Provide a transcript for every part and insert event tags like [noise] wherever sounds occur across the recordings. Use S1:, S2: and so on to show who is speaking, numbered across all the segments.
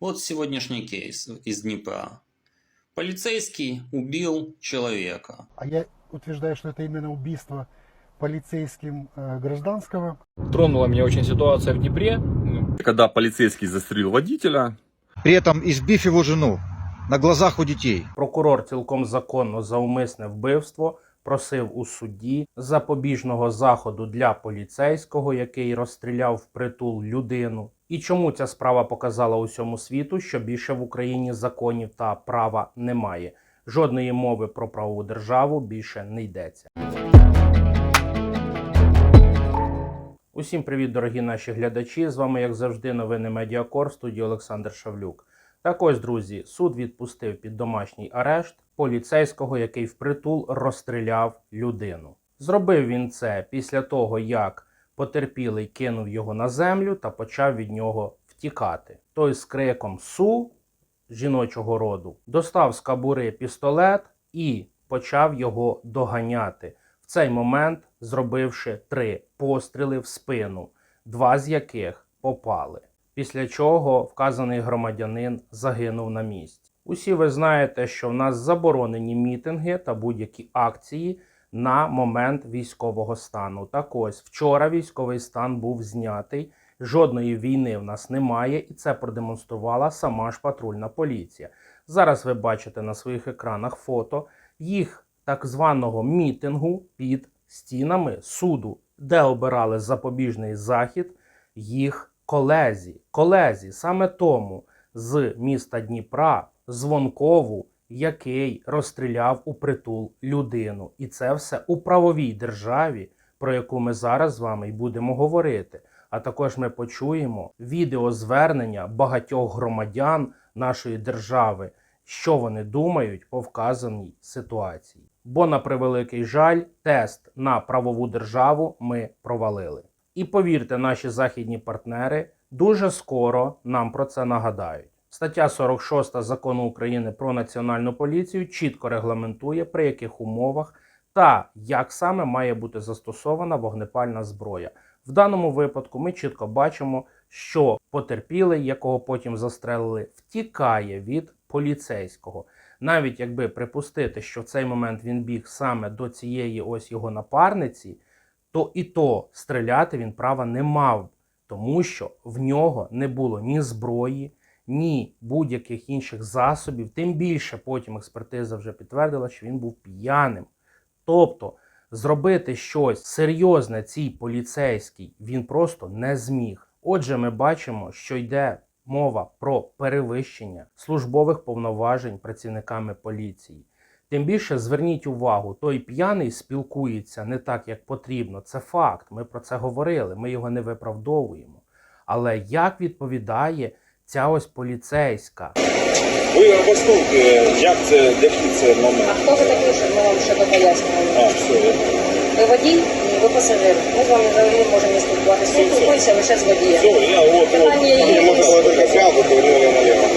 S1: Вот сегодняшний кейс из Днепра. Полицейский убил человека.
S2: А я утверждаю, что это именно убийство полицейским э, гражданского.
S3: Тронула меня очень ситуация в Днепре.
S4: Когда полицейский застрелил водителя,
S5: при этом избив его жену на глазах у детей.
S6: Прокурор цілком законно за умисне вбивство просив у судді запобіжного заходу для поліцейського, який розстріляв впритул людину. І чому ця справа показала усьому світу, що більше в Україні законів та права немає. Жодної мови про правову державу більше не йдеться. Усім привіт, дорогі наші глядачі. З вами, як завжди, новини Медіакор в студії Олександр Шавлюк. Так ось, друзі, суд відпустив під домашній арешт поліцейського, який впритул розстріляв людину. Зробив він це після того, як потерпілий кинув його на землю та почав від нього втікати. Той з криком Су жіночого роду достав з кабури пістолет і почав його доганяти. В цей момент зробивши три постріли в спину, два з яких попали. Після чого вказаний громадянин загинув на місці. Усі ви знаєте, що в нас заборонені мітинги та будь-які акції на момент військового стану. Так ось вчора військовий стан був знятий. Жодної війни в нас немає, і це продемонструвала сама ж патрульна поліція. Зараз ви бачите на своїх екранах фото їх так званого мітингу під стінами суду, де обирали запобіжний захід їх колезі. Колезі саме тому з міста Дніпра, Звонкову, який розстріляв у притул людину. І це все у правовій державі, про яку ми зараз з вами й будемо говорити. А також ми почуємо відеозвернення багатьох громадян нашої держави, що вони думають по вказаній ситуації. Бо, на превеликий жаль, тест на правову державу ми провалили. І повірте, наші західні партнери дуже скоро нам про це нагадають. Стаття 46 закону України про національну поліцію чітко регламентує, при яких умовах та як саме має бути застосована вогнепальна зброя. В даному випадку ми чітко бачимо, що потерпілий, якого потім застрелили, втікає від поліцейського. Навіть якби припустити, що в цей момент він біг саме до цієї ось його напарниці, то і то стріляти він права не мав, тому що в нього не було ні зброї, ні будь-яких інших засобів. Тим більше потім експертиза вже підтвердила, що він був п'яним. Тобто зробити щось серйозне цій поліцейській він просто не зміг. Отже, ми бачимо, що йде мова про перевищення службових повноважень працівниками поліції. Тим більше зверніть увагу, той п'яний спілкується не так, як потрібно. Це факт. Ми про це говорили, ми його не виправдовуємо. Але як відповідає ця ось поліцейська?
S7: Ви обоснуйте, як це, який це
S8: А
S7: момент.
S8: хто ви такий, щоб ми вам ще?
S7: А, все, я
S8: Ви водій, Ні, ви пасажир. Ми з вами взагалі можемо не спілкуватися.
S7: Все, все.
S8: Спілкуйся лише з водієм.
S7: все, я от, от.
S8: Питання є.
S7: Мені можна лежати сразу, повернули наліво.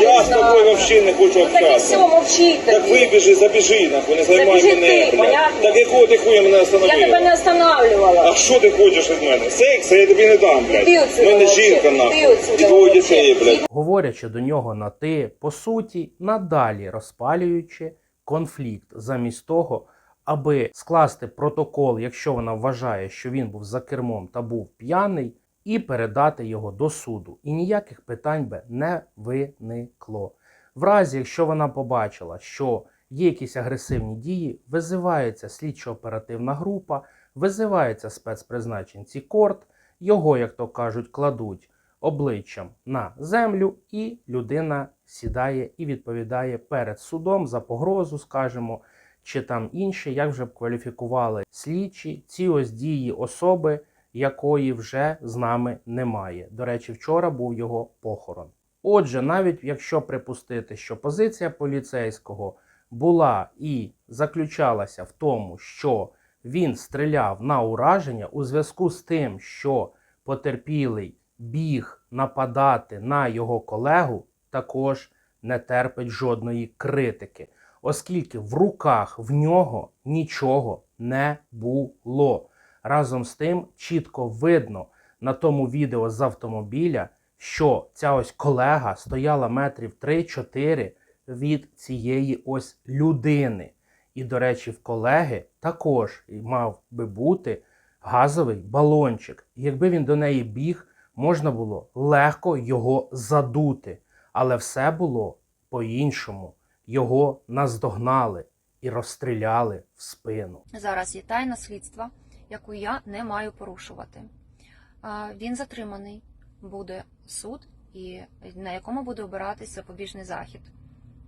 S7: Я з тобою взагалі не хочу
S8: Ну так і все,
S7: общатися. Так
S8: тоді.
S7: вибіжи, забіжи, нахуй, не займай
S8: Забіжи
S7: мене,
S8: ти,
S7: блядь.
S8: понятно?
S7: Так якого ти хуя мене
S8: Я тебе
S7: остановила?
S8: не останавливала.
S7: А що ти хочеш від мене? Секс я тобі не дам, блядь. У
S8: отсюда
S7: мене
S8: вообще,
S7: жінка, нахуй.
S8: отсюда
S7: І двоє
S8: вообще.
S7: дітей, блядь.
S6: говорячи до нього на ти, по суті, надалі розпалюючи конфлікт, замість того, аби скласти протокол, якщо вона вважає, що він був за кермом та був п'яний, і передати його до суду. І ніяких питань би не виникло. В разі, якщо вона побачила, що є якісь агресивні дії, визивається слідчо-оперативна група, визивається спецпризначенці корт, його, як то кажуть, кладуть обличчям на землю, і людина сідає і відповідає перед судом за погрозу, скажімо, чи там інше, як вже б кваліфікували слідчі ці ось дії особи, якої вже з нами немає. До речі, вчора був його похорон. Отже, навіть якщо припустити, що позиція поліцейського була і заключалася в тому, що він стріляв на ураження у зв'язку з тим, що потерпілий біг нападати на його колегу, також не терпить жодної критики, оскільки в руках в нього нічого не було. Разом з тим чітко видно на тому відео з автомобіля, що ця ось колега стояла метрів 3-4 від цієї ось людини. І, до речі, в колеги також мав би бути газовий балончик. І якби він до неї біг, можна було легко його задути. Але все було по-іншому. Його наздогнали і розстріляли в спину.
S9: Зараз є тайна слідства, яку я не маю порушувати. Він затриманий, буде суд, і на якому буде обиратись запобіжний захід.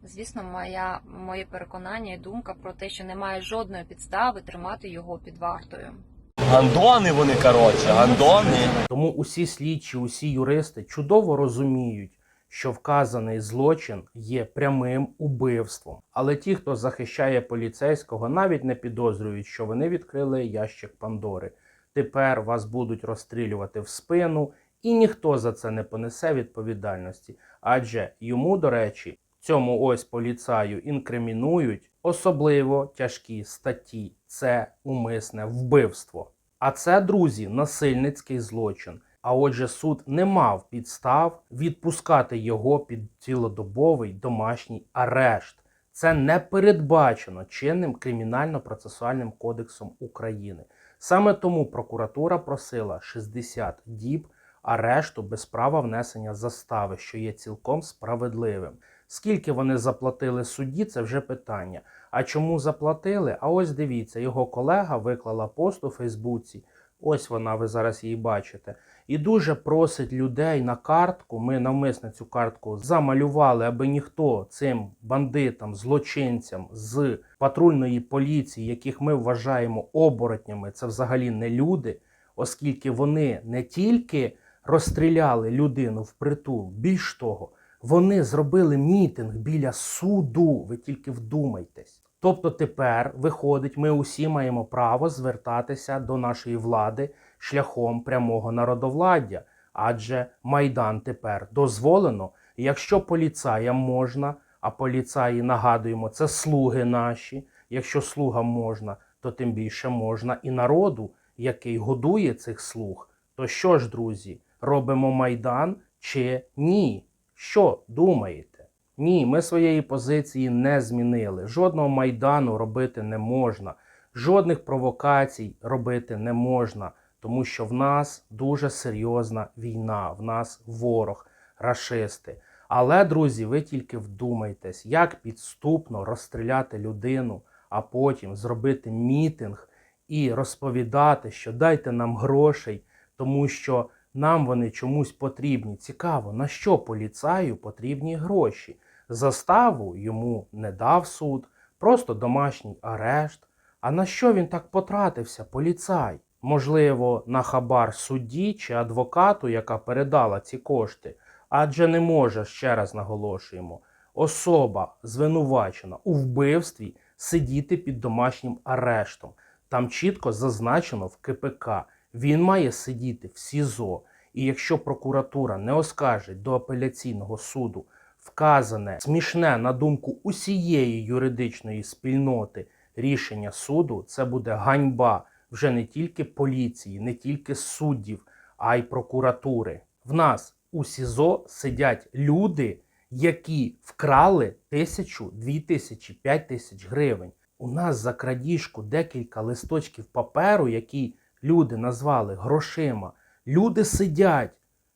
S9: Звісно, моя, моє переконання і думка про те, що немає жодної підстави тримати його під вартою.
S10: Гандони вони, коротше, гандони.
S6: Тому усі слідчі, усі юристи чудово розуміють, що вказаний злочин є прямим убивством. Але ті, хто захищає поліцейського, навіть не підозрюють, що вони відкрили ящик Пандори. Тепер вас будуть розстрілювати в спину, і ніхто за це не понесе відповідальності. Адже йому, до речі, цьому ось поліцаю інкримінують особливо тяжкі статті. Це умисне вбивство. А це, друзі, насильницький злочин. А отже, суд не мав підстав відпускати його під цілодобовий домашній арешт. Це не передбачено чинним кримінально-процесуальним кодексом України. Саме тому прокуратура просила 60 діб арешту без права внесення застави, що є цілком справедливим. Скільки вони заплатили судді, це вже питання. А чому заплатили? А ось дивіться, його колега виклала пост у Фейсбуці. Ось вона, ви зараз її бачите. І дуже просить людей на картку. Ми навмисно цю картку замалювали, аби ніхто цим бандитам, злочинцям з патрульної поліції, яких ми вважаємо оборотнями, це взагалі не люди, оскільки вони не тільки розстріляли людину в притул, більш того, вони зробили мітинг біля суду. Ви тільки вдумайтесь. Тобто тепер виходить, ми усі маємо право звертатися до нашої влади шляхом прямого народовладдя, адже майдан тепер дозволено. Якщо поліцаям можна, а поліцаї нагадуємо, це слуги наші. Якщо слугам можна, то тим більше можна і народу, який годує цих слуг. То що ж, друзі, робимо майдан чи ні? Що думаєте? Ні, ми своєї позиції не змінили. Жодного майдану робити не можна, жодних провокацій робити не можна, тому що в нас дуже серйозна війна, в нас ворог, рашисти. Але, друзі, ви тільки вдумайтесь, як підступно розстріляти людину, а потім зробити мітинг і розповідати, що дайте нам грошей, тому що нам вони чомусь потрібні. Цікаво, на що поліцаю потрібні гроші? Заставу йому не дав суд, просто домашній арешт. А на що він так потратився, поліцай? Можливо, на хабар судді чи адвокату, яка передала ці кошти, адже не може, ще раз наголошуємо, особа звинувачена у вбивстві сидіти під домашнім арештом. Там чітко зазначено в КПК. Він має сидіти в СІЗО. І якщо прокуратура не оскаржить до апеляційного суду вказане смішне на думку усієї юридичної спільноти рішення суду, це буде ганьба вже не тільки поліції, не тільки суддів, а й прокуратури. В нас у СІЗО сидять люди, які вкрали тисячу, дві тисячі, п'ять тисяч гривень. У нас за крадіжку декілька листочків паперу, які люди назвали грошима. Люди сидять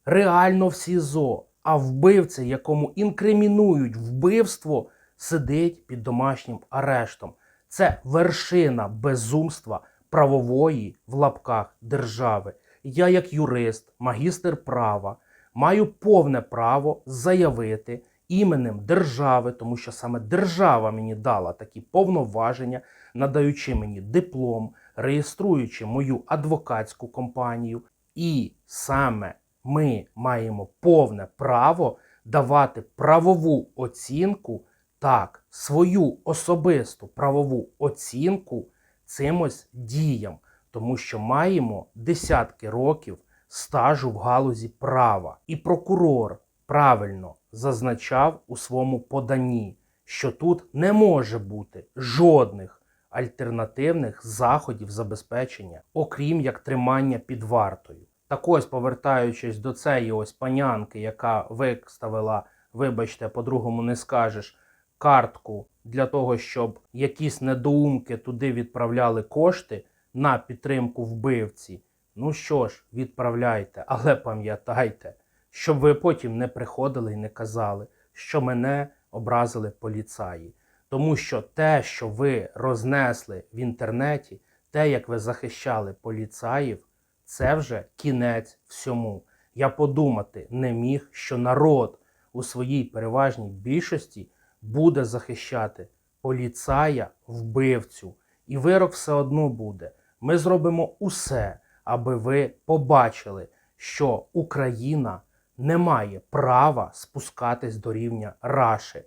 S6: реально в СІЗО, а вбивця, якому інкримінують вбивство, сидить під домашнім арештом. Це вершина безумства правової в лапках держави. Я, як юрист, магістр права, маю повне право заявити іменем держави, тому що саме держава мені дала такі повноваження, надаючи мені диплом, реєструючи мою адвокатську компанію. І саме ми маємо повне право давати правову оцінку, так, свою особисту правову оцінку цим ось діям, тому що маємо десятки років стажу в галузі права. І прокурор правильно зазначав у своєму поданні, що тут не може бути жодних альтернативних заходів забезпечення, окрім як тримання під вартою. Так ось, повертаючись до цієї ось панянки, яка виставила, вибачте, по-другому не скажеш, картку для того, щоб якісь недоумки туди відправляли кошти на підтримку вбивці. Ну що ж, відправляйте, але пам'ятайте, щоб ви потім не приходили і не казали, що мене образили поліцаї. Тому що те, що ви рознесли в інтернеті, те, як ви захищали поліцаїв, це вже кінець всьому. Я подумати не міг, що народ у своїй переважній більшості буде захищати поліцая, вбивцю. І вирок все одно буде. Ми зробимо усе, аби ви побачили, що Україна не має права спускатись до рівня Раши.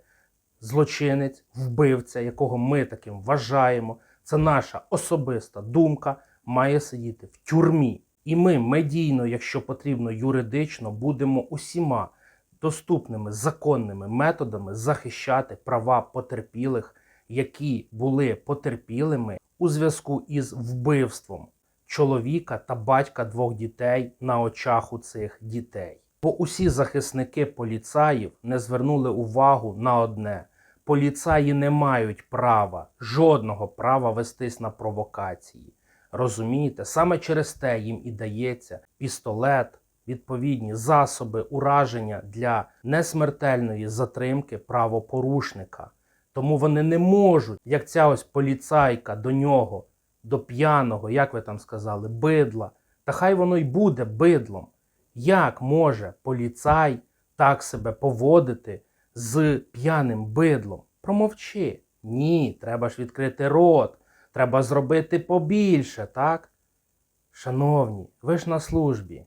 S6: Злочинець, вбивця, якого ми таким вважаємо, це наша особиста думка, має сидіти в тюрмі. І ми медійно, якщо потрібно, юридично, будемо усіма доступними законними методами захищати права потерпілих, які були потерпілими у зв'язку із вбивством чоловіка та батька двох дітей на очах у цих дітей. Бо усі захисники поліцаїв не звернули увагу на одне: поліцаї не мають права, жодного права вестись на провокації. Розумієте, саме через те їм і дається пістолет, відповідні засоби ураження для несмертельної затримки правопорушника. Тому вони не можуть, як ця ось поліцайка до нього, до п'яного, як ви там сказали, бидла. Та хай воно й буде бидлом. Як може поліцай так себе поводити з п'яним бидлом? Промовчи. Ні, треба ж відкрити рот. Треба зробити побільше, так? Шановні, ви ж на службі.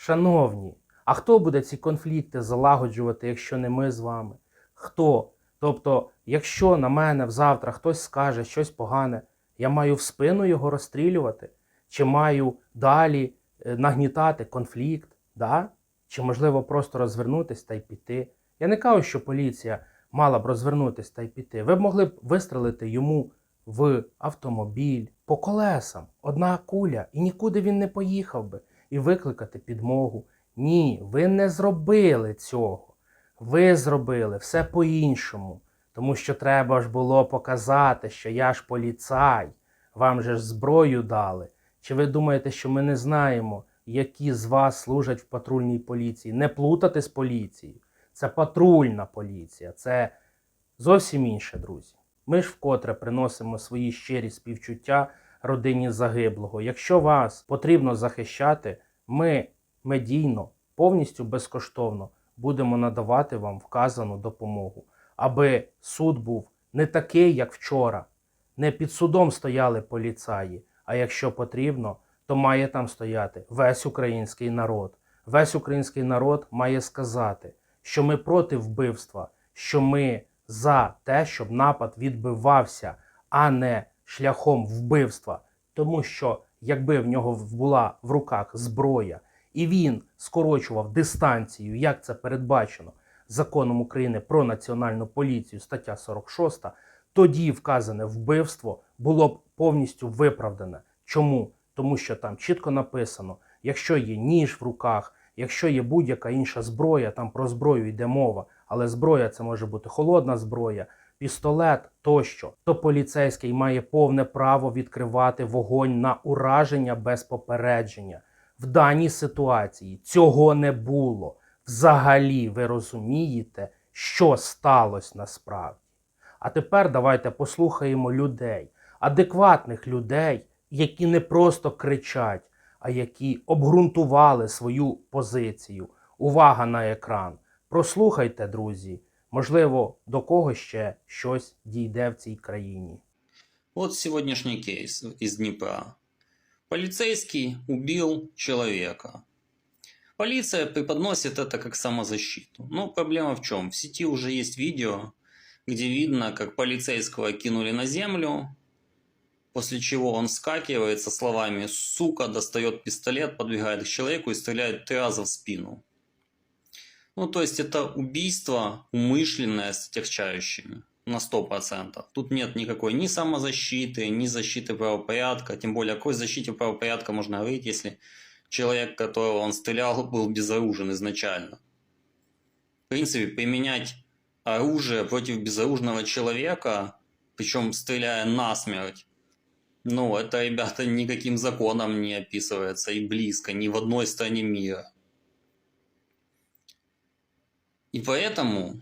S6: Шановні, а хто буде ці конфлікти залагоджувати, якщо не ми з вами? Хто? Тобто, якщо на мене завтра хтось скаже щось погане, я маю в спину його розстрілювати? Чи маю далі е, нагнітати конфлікт? Да? Чи можливо просто розвернутися та й піти? Я не кажу, що поліція мала б розвернутися та й піти. Ви б могли б вистрелити йому в автомобіль по колесам, одна куля, і нікуди він не поїхав би, і викликати підмогу. Ні, ви не зробили цього. Ви зробили все по-іншому. Тому що треба ж було показати, що я ж поліцай, вам же ж зброю дали. Чи ви думаєте, що ми не знаємо, які з вас служать в патрульній поліції? Не плутати з поліцією. Це патрульна поліція, це зовсім інше, друзі. Ми ж вкотре приносимо свої щирі співчуття родині загиблого. Якщо вас потрібно захищати, ми медійно, повністю безкоштовно будемо надавати вам вказану допомогу, аби суд був не такий, як вчора. Не під судом стояли поліцаї, а якщо потрібно, то має там стояти весь український народ. Весь український народ має сказати, що ми проти вбивства, що ми за те, щоб напад відбивався, а не шляхом вбивства. Тому що якби в нього була в руках зброя, і він скорочував дистанцію, як це передбачено законом України про національну поліцію, стаття 46, тоді вказане вбивство було б повністю виправдане. Чому? Тому що там чітко написано: якщо є ніж в руках, якщо є будь-яка інша зброя, там про зброю йде мова, але зброя це може бути холодна зброя, пістолет тощо, то поліцейський має повне право відкривати вогонь на ураження без попередження. В даній ситуації цього не було. Взагалі, ви розумієте, що сталося насправді. А тепер давайте послухаємо людей, адекватних людей, які не просто кричать, а які обґрунтували свою позицію. Увага на екран. Прослухайте, друзі. Можливо, до кого ще щось дійде в цій країні.
S1: Вот сегодняшний кейс из Днепра. Полицейский убил человека. Полиция преподносит это как самозащиту. Но проблема в чем? В сети уже есть видео, где видно, как полицейского кинули на землю, после чего он скакивает со словами «сука», достает пистолет, подбегает к человеку и стреляет три раза в спину. Ну, то есть это убийство умышленное с отягчающими на 100%. Тут нет никакой ни самозащиты, ни защиты правопорядка, тем более о какой защите правопорядка можно говорить, если человек, которого он стрелял, [laughs] был безоружен изначально. В принципе, применять оружие против безоружного человека, причем стреляя насмерть, ну, это, ребята, никаким законом не описывается и близко, ни в одной стране мира. И поэтому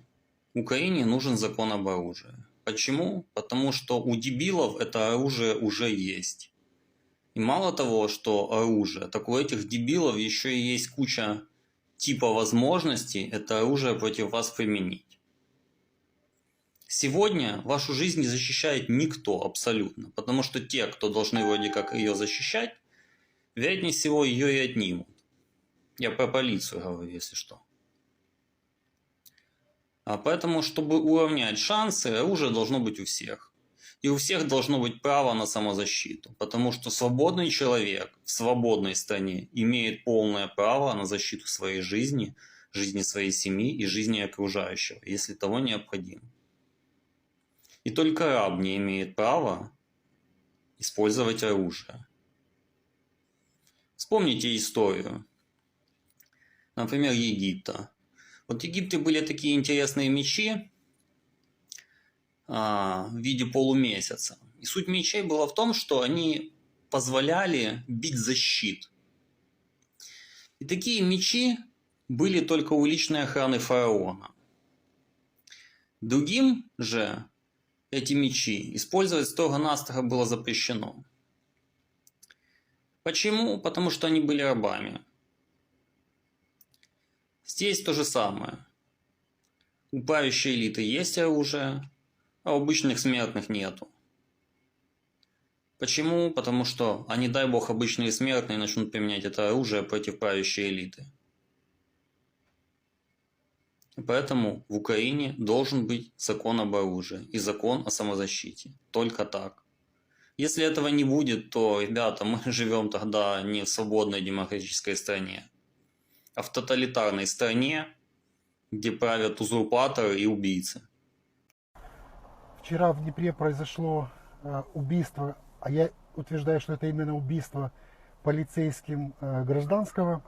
S1: Украине нужен закон об оружии. Почему? Потому что у дебилов это оружие уже есть. И мало того, что оружие, так у этих дебилов еще и есть куча типа возможностей это оружие против вас применить. Сегодня вашу жизнь не защищает никто абсолютно, потому что те, кто должны вроде как ее защищать, вероятнее всего ее и отнимут. Я про полицию говорю, если что. А поэтому, чтобы уравнять шансы, оружие должно быть у всех. И у всех должно быть право на самозащиту, потому что свободный человек в свободной стране имеет полное право на защиту своей жизни, жизни своей семьи и жизни окружающего, если того необходимо. И только раб не имеет права использовать оружие. Вспомните историю. Например, Египта. Вот в Египте были такие интересные мечи а, в виде полумесяца. И суть мечей была в том, что они позволяли бить за щит. И такие мечи были только у личной охраны фараона. Другим же эти мечи использовать строго-настрого было запрещено. Почему? Потому что они были рабами. Здесь то же самое. У правящей элиты есть оружие, а у обычных смертных нету. Почему? Потому что, а не дай бог, обычные смертные начнут применять это оружие против правящей элиты. Поэтому в Украине должен быть закон об оружии и закон о самозащите. Только так. Если этого не будет, то, ребята, мы [laughs] живем тогда не в свободной демократической стране, а в тоталитарной стране, где правят узурпаторы и убийцы.
S2: Вчера в Днепре произошло э, убийство, а я утверждаю, что это именно убийство полицейским э, гражданского.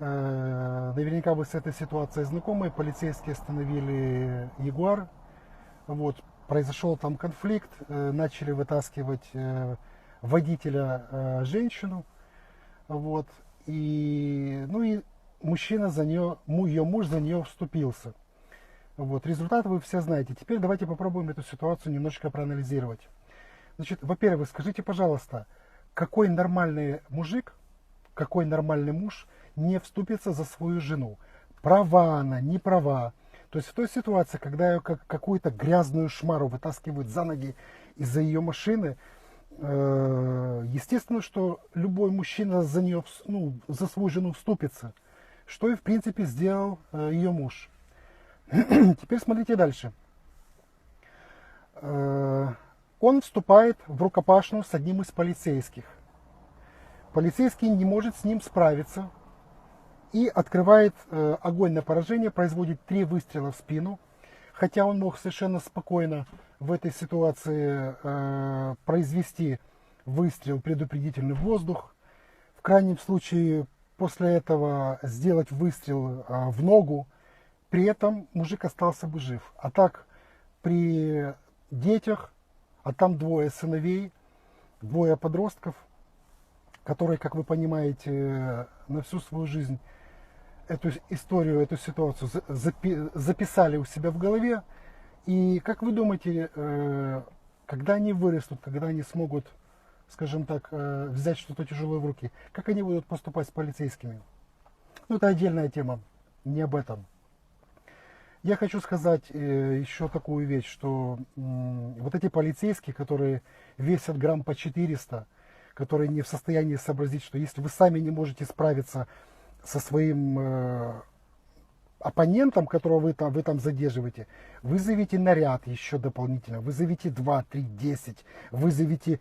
S2: Э, наверняка вы с этой ситуацией знакомы. Полицейские остановили Ягуар. Вот, произошел там конфликт, начали вытаскивать водителя женщину. Вот, и, ну и мужчина за нее, ее муж за нее вступился. Вот, результат вы все знаете. Теперь давайте попробуем эту ситуацию немножко проанализировать. Значит, во-первых, скажите, пожалуйста, какой нормальный мужик, какой нормальный муж не вступится за свою жену? Права она, не права. То есть в той ситуации, когда ее как какую-то грязную шмару вытаскивают за ноги из-за ее машины, естественно, что любой мужчина за нее, ну, за свою жену вступится. Что и в принципе сделал э, ее муж. [clears throat] Теперь смотрите дальше. Э, Он вступает в рукопашную с одним из полицейских. Полицейский не может с ним справиться и открывает э, огонь на поражение, производит три выстрела в спину, хотя он мог совершенно спокойно в этой ситуации э, произвести выстрел предупредительный в воздух, в крайнем случае после этого сделать выстрел э, в ногу, при этом мужик остался бы жив. А так при детях, а там двое сыновей, двое подростков, которые, как вы понимаете, на всю свою жизнь эту историю, эту ситуацию за- запи- записали у себя в голове. И как вы думаете, э, когда они вырастут, когда они смогут, скажем так, э, взять что-то тяжелое в руки, как они будут поступать с полицейскими? Ну, это отдельная тема, не об этом. Я хочу сказать э, еще такую вещь, что вот эти полицейские, которые весят грамм по 400, которые не в состоянии сообразить, что если вы сами не можете справиться со своим оппонентом, которого вы там, вы там задерживаете, вызовите наряд еще дополнительно, вызовите 2, 3, 10, вызовите,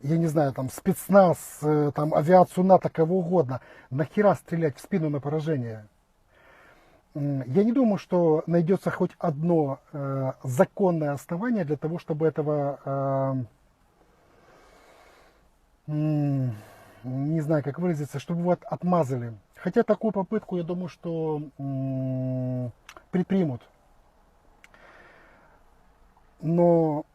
S2: я не знаю, там спецназ, э, там авиацию НАТО, кого угодно. Нахера стрелять в спину на поражение? Я не думаю, что найдется хоть одно э, законное основание для того, чтобы этого э, не знаю, как выразиться, чтобы его от- отмазали. Хотя такую попытку, я думаю, что предпримут. Но,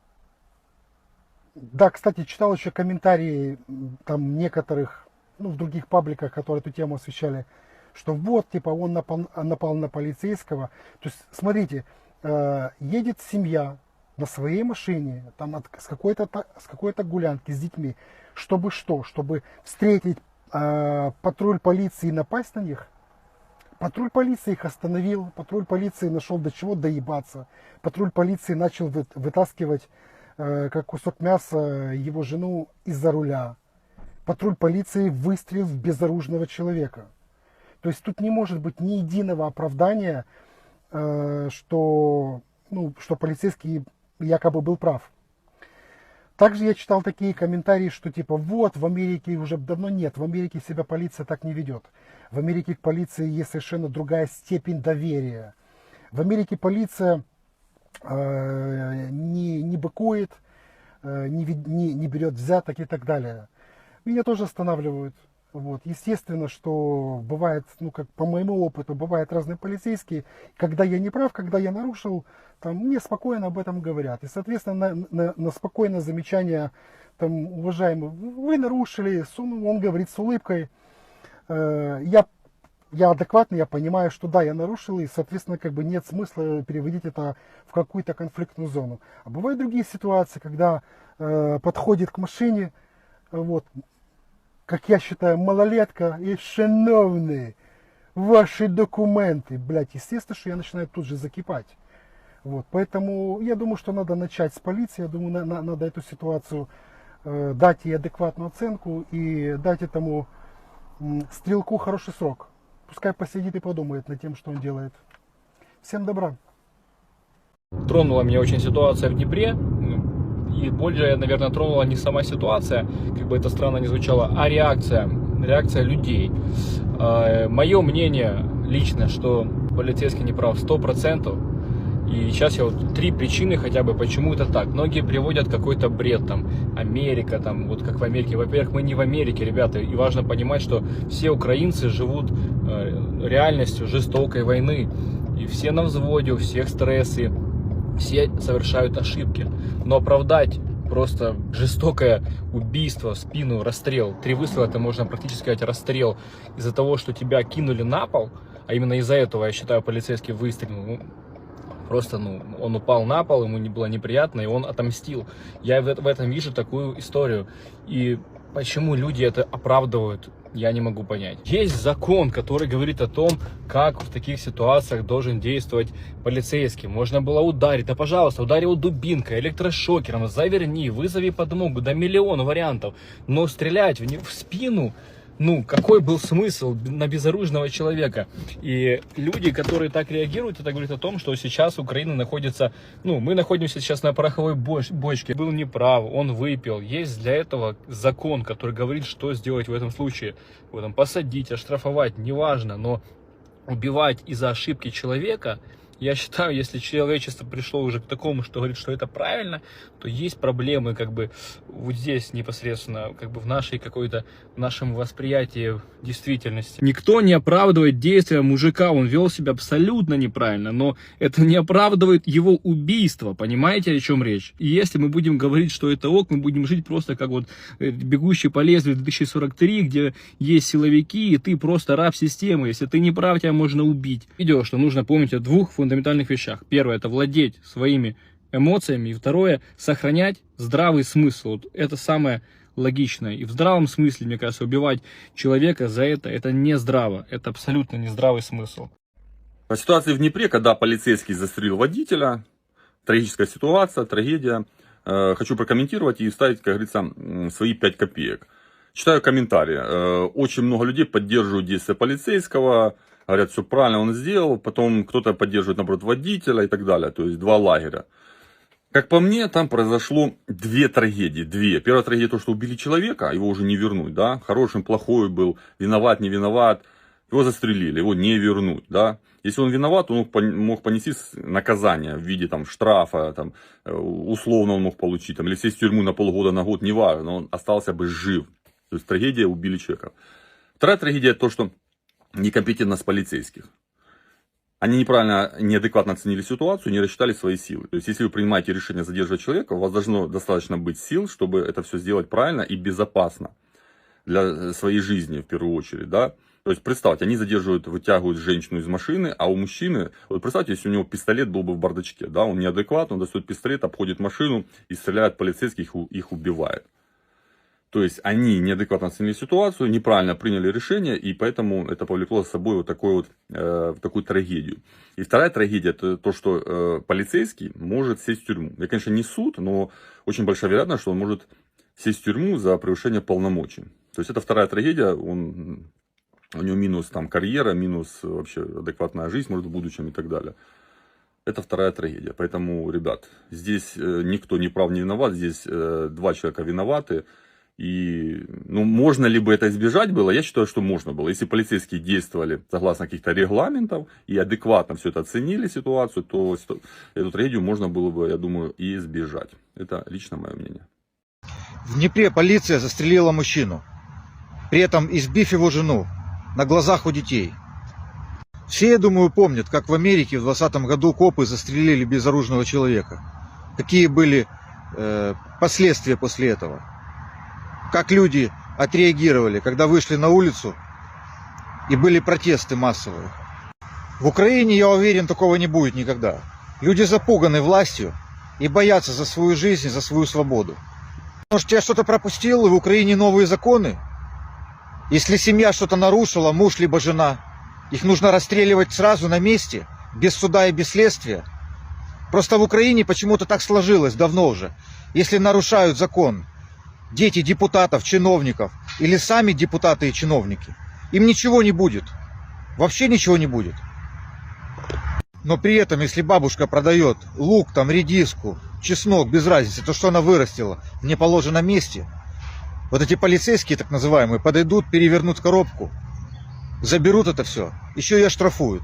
S2: да, кстати, читал еще комментарии там некоторых, ну, в других пабликах, которые эту тему освещали, что вот, типа, он напал, напал на полицейского. То есть, смотрите, э, едет семья на своей машине, там от- с какой-то с какой-то гулянки с детьми, чтобы что? Чтобы встретить э, патруль полиции и напасть на них? Патруль полиции их остановил, патруль полиции нашел до чего доебаться. Патруль полиции начал вы- вытаскивать э, как кусок мяса его жену из-за руля. Патруль полиции выстрелил в безоружного человека. То есть тут не может быть ни единого оправдания, э, что, ну, что полицейский якобы был прав. Также я читал такие комментарии, что типа вот в Америке уже давно нет, в Америке себя полиция так не ведет. В Америке к полиции есть совершенно другая степень доверия. В Америке полиция э, не, не быкует, э, не, не, не берет взяток и так далее. Меня тоже останавливают. Вот. Естественно, что бывает, ну как по моему опыту, бывают разные полицейские. Когда я не прав, когда я нарушил, там, мне спокойно об этом говорят. И, соответственно, на, на- на спокойное замечание, там, уважаемый, вы нарушили, он говорит с улыбкой, э, я, я адекватный, я понимаю, что да, я нарушил, и, соответственно, как бы нет смысла переводить это в какую-то конфликтную зону. А бывают другие ситуации, когда э, подходит к машине, вот, как я считаю, малолетка и шановные ваши документы, блядь, естественно, что я начинаю тут же закипать. Вот, поэтому я думаю, что надо начать с полиции, я думаю, на- на- надо эту ситуацию э, дать ей адекватную оценку и дать этому м, стрелку хороший срок. Пускай посидит и подумает над тем, что он делает. Всем добра.
S3: Тронула меня очень ситуация в Днепре. И больше, наверное, тронула не сама ситуация, как бы это странно не звучало, а реакция. Реакция людей. Мое мнение лично, что полицейский не прав 100%. И сейчас я вот три причины хотя бы, почему это так. Многие приводят какой-то бред, там, Америка, там, вот как в Америке. Во-первых, мы не в Америке, ребята, и важно понимать, что все украинцы живут э, реальностью жестокой войны. И все на взводе, у всех стрессы, все совершают ошибки. Но оправдать просто жестокое убийство спину, расстрел. Три выстрела, это можно практически сказать расстрел из-за того, что тебя кинули на пол, а именно из-за этого, я считаю, полицейский выстрелил. Ну, Просто, ну, он упал на пол, ему не было неприятно, и он отомстил. Я в, в этом вижу такую историю. И почему люди это оправдывают, я не могу понять. Есть закон, который говорит о том, как в таких ситуациях должен действовать полицейский. Можно было ударить, да пожалуйста, ударь его дубинкой, электрошокером, заверни, вызови подмогу, да миллион вариантов. Но стрелять в, не- в спину, ну, какой был смысл на безоружного человека? И люди, которые так реагируют, это говорит о том, что сейчас Украина находится, ну, мы находимся сейчас на пороховой боч- бочке. Был неправ, он выпил. Есть для этого закон, который говорит, что сделать в этом случае. Его там посадить, оштрафовать, неважно, но убивать из-за ошибки человека, я считаю, если человечество пришло уже к такому, что говорит, что это правильно, то есть проблемы как бы вот здесь непосредственно, как бы в нашей какой-то, в нашем восприятии действительности. Никто не оправдывает действия мужика, он вел себя абсолютно неправильно, но это не оправдывает его убийство, понимаете, о чем речь? И если мы будем говорить, что это ок, мы будем жить просто как вот э, бегущий по лезвию 2043, где есть силовики, и ты просто раб системы. Если ты не прав, тебя можно убить. Видео, что нужно помнить о двух фундаментальных вещах. Первое, это владеть своими эмоциями. И второе, сохранять здравый смысл. Вот это самое логичное. И в здравом смысле, мне кажется, убивать человека за это, это не здраво. Это абсолютно не здравый смысл.
S4: По ситуации в Днепре, когда полицейский застрелил водителя, трагическая ситуация, трагедия, Э, хочу прокомментировать и вставить, как говорится, свои 5 копеек. Читаю комментарии. Э, Очень много людей поддерживают действия полицейского, говорят, все правильно он сделал, потом кто-то поддерживает, наоборот, водителя и так далее. То есть два лагеря. Как по мне, там произошло две трагедии. Две. Первая трагедия то, что убили человека, его уже не вернуть, да. Хороший, плохой был, виноват, не виноват. Его застрелили, его не вернуть, да. Если он виноват, он мог, пон- мог понести наказание в виде там, штрафа, там, э, условно он мог получить, там, или сесть в тюрьму на полгода, на год, неважно, но он остался бы жив. То есть трагедия, убили человека. Вторая трагедия то, что некомпетентность полицейских. Они неправильно, неадекватно оценили ситуацию, не рассчитали свои силы. То есть, если вы принимаете решение задерживать человека, у вас должно достаточно быть сил, чтобы это все сделать правильно и безопасно для э, своей жизни в первую очередь, да. То есть, представьте, они задерживают, вытягивают женщину из машины, а у мужчины, вот представьте, если у него пистолет был бы в бардачке, да, он неадекватно, он достает пистолет, обходит машину и стреляет полицейских, их убивает. То есть они неадекватно оценили ситуацию, неправильно приняли решение, и поэтому это повлекло за собой вот, такой вот э, такую трагедию. И вторая трагедия это то, что э, полицейский может сесть в тюрьму. Я, конечно, не суд, но очень большая вероятность, что он может сесть в тюрьму за превышение полномочий. То есть это вторая трагедия, он, у него минус там карьера, минус вообще адекватная жизнь, может, в будущем и так далее. Это вторая трагедия. Поэтому, ребят, здесь э, никто не прав, не виноват, здесь э, два человека виноваты. И, ну, можно ли бы это избежать было? Я считаю, что можно было. Если полицейские действовали согласно каких-то регламентов и адекватно все это оценили ситуацию, то эту трагедию можно было бы, я думаю, и избежать. Это лично мое мнение.
S5: В Днепре полиция застрелила мужчину, при этом избив его жену на глазах у детей. Все, я думаю, помнят, как в Америке в 2020 году копы застрелили безоружного человека. Какие были э, последствия после этого. Как люди отреагировали, когда вышли на улицу и были протесты массовые. В Украине, я уверен, такого не будет никогда. Люди запуганы властью и боятся за свою жизнь, за свою свободу. Может, я что-то пропустил, и в Украине новые законы? Если семья что-то нарушила, муж либо жена, их нужно расстреливать сразу на месте, без суда и без следствия. Просто в Украине почему-то так сложилось давно уже. Если нарушают закон дети депутатов, чиновников или сами депутаты и чиновники, им ничего не будет. Вообще ничего не будет. Но при этом, если бабушка продает лук, там, редиску, чеснок, без разницы, то, что она вырастила в неположенном месте, вот эти полицейские, так называемые, подойдут, перевернут коробку, заберут это все, еще и оштрафуют.